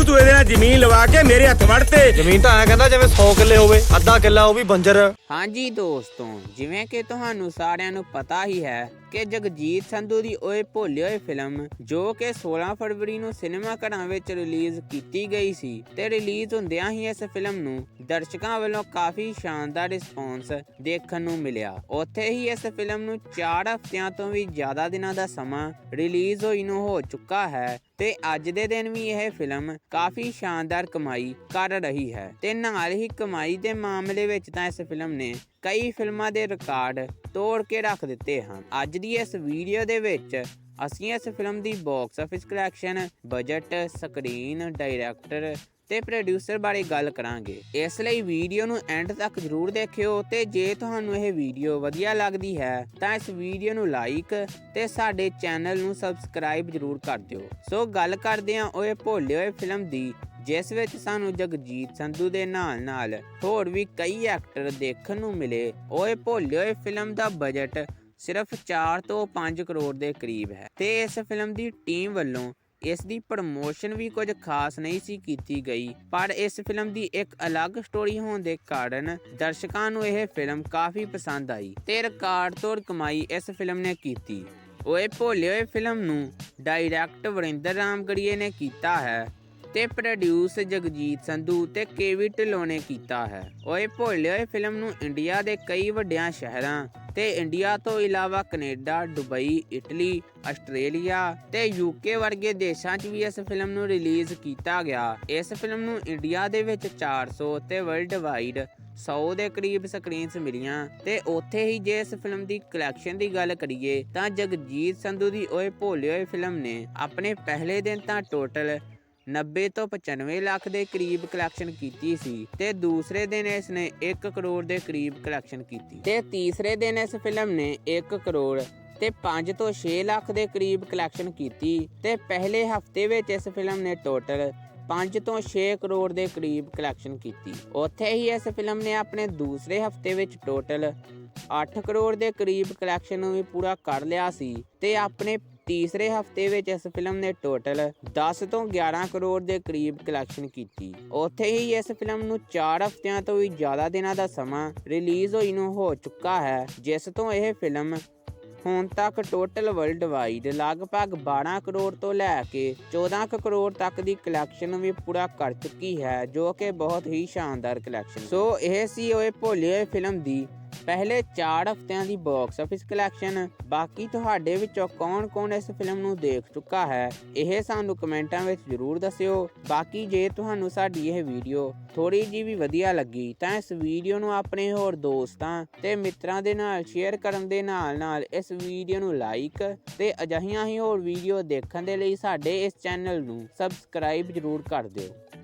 ਤੂੰ ਤੂੰ ਇਹਦੇ ਨਾਲ ਜ਼ਮੀਨ ਲਵਾ ਕੇ ਮੇਰੇ ਹੱਥ ਵੜਤੇ ਜ਼ਮੀਨ ਤਾਂ ਐ ਕਹਿੰਦਾ ਜਿਵੇਂ 100 ਕਿੱਲੇ ਹੋਵੇ ਅੱਧਾ ਕਿੱਲਾ ਉਹ ਵੀ ਬੰਜਰ। ਹਾਂਜੀ ਦੋਸਤੋ ਜਿਵੇਂ ਕਿ ਤੁਹਾਨੂੰ ਸਾਰਿਆਂ ਨੂੰ ਪਤਾ ਹੀ ਹੈ ਕਿ ਜਗਜੀਤ ਸੰਧੂ ਦੀ ਓਏ ਭੋਲੇ ਹੋਏ ਫਿਲਮ, ਜੋ ਕਿ 16 ਫਰਵਰੀ ਨੂੰ ਸਿਨੇਮਾ ਘਰਾਂ ਵਿੱਚ ਰਿਲੀਜ਼ ਕੀਤੀ ਗਈ ਸੀ ਤੇ ਰਿਲੀਜ਼ ਹੁੰਦਿਆਂ ਹੀ ਇਸ ਫਿਲਮ ਨੂੰ ਦਰਸ਼ਕਾਂ ਵੱਲੋਂ ਕਾਫੀ ਸ਼ਾਨਦਾਰ ਰਿਸਪੌਂਸ ਦੇਖਣ ਨੂੰ ਮਿਲਿਆ। ਉੱਥੇ ਹੀ ਇਸ ਫਿਲਮ ਨੂੰ 4 ਹਫ਼ਤਿਆਂ ਤੋਂ ਵੀ ਜ਼ਿਆਦਾ ਦਿਨਾਂ ਦਾ ਸਮਾਂ ਰਿਲੀਜ਼ ਹੋਈ ਨੂੰ ਹੋ ਚੁੱਕਾ ਹੈ ਤੇ ਅੱਜ ਦੇ ਦਿਨ ਵੀ ਇਹ ਫਿਲਮ ਕਾਫੀ ਸ਼ਾਨਦਾਰ ਕਮਾਈ ਕਰ ਰਹੀ ਹੈ ਤੇ ਨਾਲ ਹੀ ਕਮਾਈ ਦੇ ਮਾਮਲੇ ਵਿੱਚ ਤਾਂ ਇਸ ਫਿਲਮ ਨੇ ਕਈ ਫਿਲਮਾਂ ਦੇ ਰਿਕਾਰਡ ਤੋੜ ਕੇ ਰੱਖ ਦਿੱਤੇ ਹਨ। ਅੱਜ ਦੀ ਇਸ ਵੀਡੀਓ ਦੇ ਵਿੱਚ ਅਸੀਂ ਇਸ ਫਿਲਮ ਦੀ box office collection budget screen director ਤੇ ਪ੍ਰੋਡਿਊਸਰ ਬਾਰੇ ਗੱਲ ਕਰਾਂਗੇ। ਇਸ ਲਈ ਵੀਡੀਓ ਨੂੰ ਐਂਡ ਤੱਕ ਜ਼ਰੂਰ ਦੇਖਿਓ ਤੇ ਜੇ ਤੁਹਾਨੂੰ ਇਹ ਵੀਡੀਓ ਵਧੀਆ ਲੱਗਦੀ ਹੈ, ਤਾਂ ਇਸ ਵੀਡੀਓ ਨੂੰ ਲਾਈਕ ਤੇ ਸਾਡੇ ਚੈਨਲ ਨੂੰ ਸਬਸਕ੍ਰਾਈਬ ਜ਼ਰੂਰ ਕਰ ਦਿਓ। ਸੋ ਗੱਲ ਕਰਦੇ ਹਾਂ ਓਏ ਭੋਲੇ ਹੋਏ ਫਿਲਮ ਦੀ ਜਿਸ ਵਿੱਚ ਸਾਨੂੰ ਜਗਜੀਤ ਸੰਧੂ ਦੇ ਨਾਲ ਨਾਲ ਹੋਰ ਵੀ ਕਈ ਐਕਟਰ ਦੇਖਣ ਨੂੰ ਮਿਲੇ। ਓਏ ਭੋਲੇ ਹੋਏ ਫਿਲਮ ਦਾ ਬਜਟ ਸਿਰਫ 4 ਤੋਂ 5 ਕਰੋੜ ਦੇ ਕਰੀਬ ਹੈ। ਤੇ ਇਸ ਫਿਲਮ ਦੀ ਟੀਮ ਵੱਲੋਂ ਇਸ ਦੀ ਪ੍ਰਮੋਸ਼ਨ ਵੀ ਕੁਝ ਖਾਸ ਨਹੀਂ ਸੀ ਕੀਤੀ ਗਈ, ਪਰ ਇਸ ਫਿਲਮ ਦੀ ਇੱਕ ਅਲੱਗ ਸਟੋਰੀ ਹੋਣ ਦੇ ਕਾਰਨ ਦਰਸ਼ਕਾਂ ਨੂੰ ਇਹ ਫਿਲਮ ਕਾਫੀ ਪਸੰਦ ਆਈ ਤੇ ਰਿਕਾਰਡ ਤੋੜ ਕਮਾਈ ਇਸ ਫਿਲਮ ਨੇ ਕੀਤੀ। ਓਏ ਭੋਲੇ ਹੋਏ ਫਿਲਮ ਨੂੰ ਡਾਇਰੈਕਟ ਵਰਿੰਦਰ ਰਾਮਗੜੀਏ ਨੇ ਕੀਤਾ ਹੈ। ਤੇ ਪ੍ਰੋਡਿਊਸ ਜਗਜੀਤ ਸੰਧੂ ਤੇ ਕੇਵੀ ਢਿੱਲੋਂ ਨੇ ਕੀਤਾ ਹੈ। ਓਏ ਭੋਲੇ ਫਿਲਮ ਨੂੰ ਇੰਡੀਆ ਦੇ ਕਈ ਵੱਡਿਆਂ ਸ਼ਹਿਰਾਂ ਤੇ ਇੰਡੀਆ ਤੋਂ ਇਲਾਵਾ ਕੈਨੇਡਾ, ਦੁਬਈ, ਇਟਲੀ, ਆਸਟ੍ਰੇਲੀਆ ਤੇ ਯੂਕੇ ਵਰਗੇ ਦੇਸ਼ਾਂ 'ਚ ਵੀ ਇਸ ਫਿਲਮ ਨੂੰ ਰਿਲੀਜ਼ ਕੀਤਾ ਗਿਆ। ਇਸ ਫਿਲਮ ਨੂੰ ਇੰਡੀਆ ਦੇ ਵਿੱਚ 400 ਤੇ ਵਰਲਡ ਵਾਈਡ 100 ਦੇ ਕਰੀਬ ਸਕਰੀਨਸ ਮਿਲੀਆਂ ਤੇ ਉੱਥੇ ਹੀ ਜੇ ਇਸ ਫਿਲਮ ਦੀ ਕਲੈਕਸ਼ਨ ਦੀ ਗੱਲ ਕਰੀਏ ਤਾਂ ਜਗਜੀਤ ਸੰਧੂ ਦੀ ਓਏ ਭੋਲੇ ਹੋਏ ਫਿਲਮ ਨੇ ਆਪਣੇ ਪਹਿਲੇ ਦਿਨ ਤਾਂ ਟੋਟਲ 90 ਤੋਂ 95 ਲੱਖ ਦੇ ਕਰੀਬ ਕਲੈਕਸ਼ਨ ਕੀਤੀ ਸੀ ਤੇ ਦੂਸਰੇ ਦਿਨ ਇਸ ਨੇ 1 ਕਰੋੜ ਦੇ ਕਰੀਬ ਕਲੈਕਸ਼ਨ ਕੀਤੀ। ਤੇ ਤੀਸਰੇ ਦਿਨ ਇਸ ਫਿਲਮ ਨੇ 1 ਕਰੋੜ ਤੇ 5 ਤੋਂ 6 ਲੱਖ ਦੇ ਕਰੀਬ ਕਲੈਕਸ਼ਨ ਕੀਤੀ ਤੇ ਪਹਿਲੇ ਹਫ਼ਤੇ ਵਿੱਚ ਇਸ ਫਿਲਮ ਨੇ ਟੋਟਲ 5 ਤੋਂ 6 ਕਰੋੜ ਦੇ ਕਰੀਬ ਕਲੈਕਸ਼ਨ ਕੀਤੀ। ਉੱਥੇ ਹੀ ਇਸ ਫਿਲਮ ਨੇ ਆਪਣੇ ਦੂਸਰੇ ਹਫ਼ਤੇ ਵਿੱਚ ਟੋਟਲ 8 ਕਰੋੜ ਦੇ ਕਰੀਬ ਕਲੈਕਸ਼ਨ ਨੂੰ ਵੀ ਪੂਰਾ ਕਰ ਲਿਆ ਸੀ ਤੇ ਆਪਣੇ ਤੀਸਰੇ ਹਫ਼ਤੇ ਵਿੱਚ ਇਸ ਫਿਲਮ ਨੇ ਟੋਟਲ 10 ਤੋਂ 11 ਕਰੋੜ ਦੇ ਕਰੀਬ ਕਲੈਕਸ਼ਨ ਕੀਤੀ। ਉੱਥੇ ਹੀ ਇਸ ਫਿਲਮ ਨੂੰ 4 ਹਫਤਿਆਂ ਤੋਂ ਵੀ ਜ਼ਿਆਦਾ ਦਿਨਾਂ ਦਾ ਸਮਾਂ ਰਿਲੀਜ਼ ਹੋਈ ਨੂੰ ਹੋ ਚੁੱਕਾ ਹੈ, ਜਿਸ ਤੋਂ ਇਹ ਫਿਲਮ ਹੁਣ ਤੱਕ ਟੋਟਲ ਵਰਲਡ ਵਾਈਡ ਲਗਭਗ 12 ਕਰੋੜ ਤੋਂ ਲੈ ਕੇ 14 ਕਰੋੜ ਤੱਕ ਦੀ ਕਲੈਕਸ਼ਨ ਵੀ ਪੂਰਾ ਕਰ ਚੁੱਕੀ ਹੈ, ਜੋ ਕਿ ਬਹੁਤ ਹੀ ਸ਼ਾਨਦਾਰ ਕਲੈਕਸ਼ਨ ਸੋ ਇਹ ਸੀ ਓਏ ਭੋਲੇ ਫਿਲਮ ਦੀ ਪਹਿਲੇ 4 ਹਫ਼ਤਿਆਂ ਦੀ ਬਾਕਸ ਆਫਿਸ ਕਲੈਕਸ਼ਨ ਬਾਕੀ ਤੁਹਾਡੇ ਵਿੱਚੋਂ ਕੌਣ-ਕੌਣ ਇਸ ਫਿਲਮ ਨੂੰ ਦੇਖ ਚੁੱਕਾ ਹੈ, ਇਹ ਸਾਨੂੰ ਕਮੈਂਟਾਂ ਵਿੱਚ ਜ਼ਰੂਰ ਦੱਸਿਓ। ਬਾਕੀ ਜੇ ਤੁਹਾਨੂੰ ਸਾਡੀ ਇਹ ਵੀਡੀਓ ਥੋੜੀ ਜੀ ਵੀ ਵਧੀਆ ਲੱਗੀ, ਤਾਂ ਇਸ ਵੀਡੀਓ ਨੂੰ ਆਪਣੇ ਹੋਰ ਦੋਸਤਾਂ ਤੇ ਮਿੱਤਰਾਂ ਦੇ ਨਾਲ ਸ਼ੇਅਰ ਕਰਨ ਦੇ ਨਾਲ-ਨਾਲ ਇਸ ਵੀਡੀਓ ਨੂੰ ਲਾਈਕ ਤੇ ਅਜਿਹੀਆਂ ਹੀ ਹੋਰ ਵੀਡੀਓ ਦੇਖਣ ਦੇ ਲਈ ਸਾਡੇ ਇਸ ਚੈਨਲ ਨੂੰ ਸਬਸਕ੍ਰਾਈਬ ਜ਼ਰੂਰ ਕਰ ਦਿਓ।